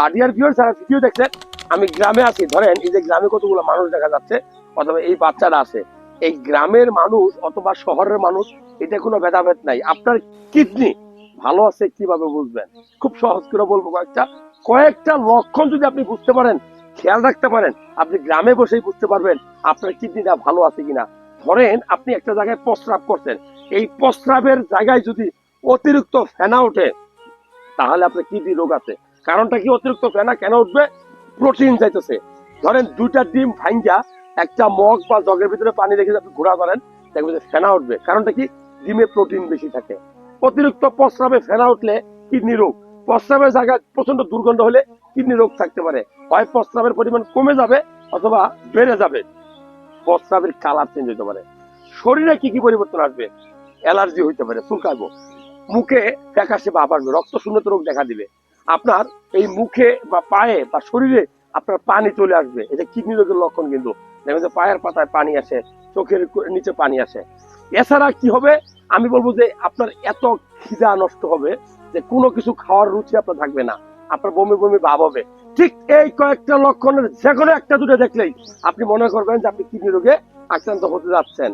আর dear viewer যারা video দেখছেন, আমি গ্রামে আছি। ধরেন, এই যে গ্রামে কতগুলো মানুষ দেখা যাচ্ছে, অথবা এই বাচ্চারা আছে। এই গ্রামের মানুষ অথবা শহরের মানুষ, এটা কোনো ভেদাভেদ নাই। আপনার কিডনি ভালো আছে কীভাবে বুঝবেন? খুব সহজ করে বলব কয়েকটা। কয়েকটা লক্ষণ যদি আপনি বুঝতে পারেন, খেয়াল রাখতে পারেন, আপনি গ্রামে বসেই বুঝতে পারবেন আপনার কিডনিটা ভালো আছে কিনা। ধরেন, আপনি একটা জায়গায় প্রস্রাব করছেন। এই প্রস্রাবের জায়গায় যদি অতিরিক্ত ফেনা ওঠে, তাহলে আপনার কিডনি রোগ আছে। কারণটা কি অতিরিক্ত ফেনা কেন উঠবে? প্রোটিন যাইতেছে ধরেন দুইটা ডিম ভাঙ্গা একটা মগ বা জগের ভিতরে পানি রেখে আপনি ঘোরা করেন, দেখবেন যে ফেনা উঠবে। কারণটা কি? ডিমে প্রোটিন বেশি থাকে। অতিরিক্ত প্রস্রাবে ফেনা উঠলে কিডনি রোগ। প্রস্রাবের জায়গায় প্রচণ্ড দুর্গন্ধ হলে কিডনি রোগ থাকতে পারে। হয় প্রস্রাবের পরিমাণ কমে যাবে অথবা বেড়ে যাবে। প্রস্রাবের কালার চেঞ্জ হতে পারে। শরীরে কি কি পরিবর্তন আসবে? অ্যালার্জি হইতে পারে চুলকাবো মুখে ফ্যাকাশে ভাব আসবে রক্ত শূন্যত রোগ দেখা দিবে। আপনার এই মুখে বা পায়ে বা শরীরে আপনার পানি চলে আসবে। এটা কিডনি রোগের লক্ষণ কিন্তু। দেখবেন যে পায়ের পাতায় পানি আসে, চোখের নিচে পানি আসে। এছাড়া কি হবে? আমি বলব যে আপনার এত খিদা নষ্ট হবে যে কোনো কিছু খাওয়ার রুচি আপনার থাকবে না। আপনার বমি বমি ভাব হবে। ঠিক এই কয়েকটা লক্ষণের যে কোনো একটা দুটো দেখলেই আপনি মনে করবেন যে আপনি কিডনি রোগে আক্রান্ত হতে যাচ্ছেন।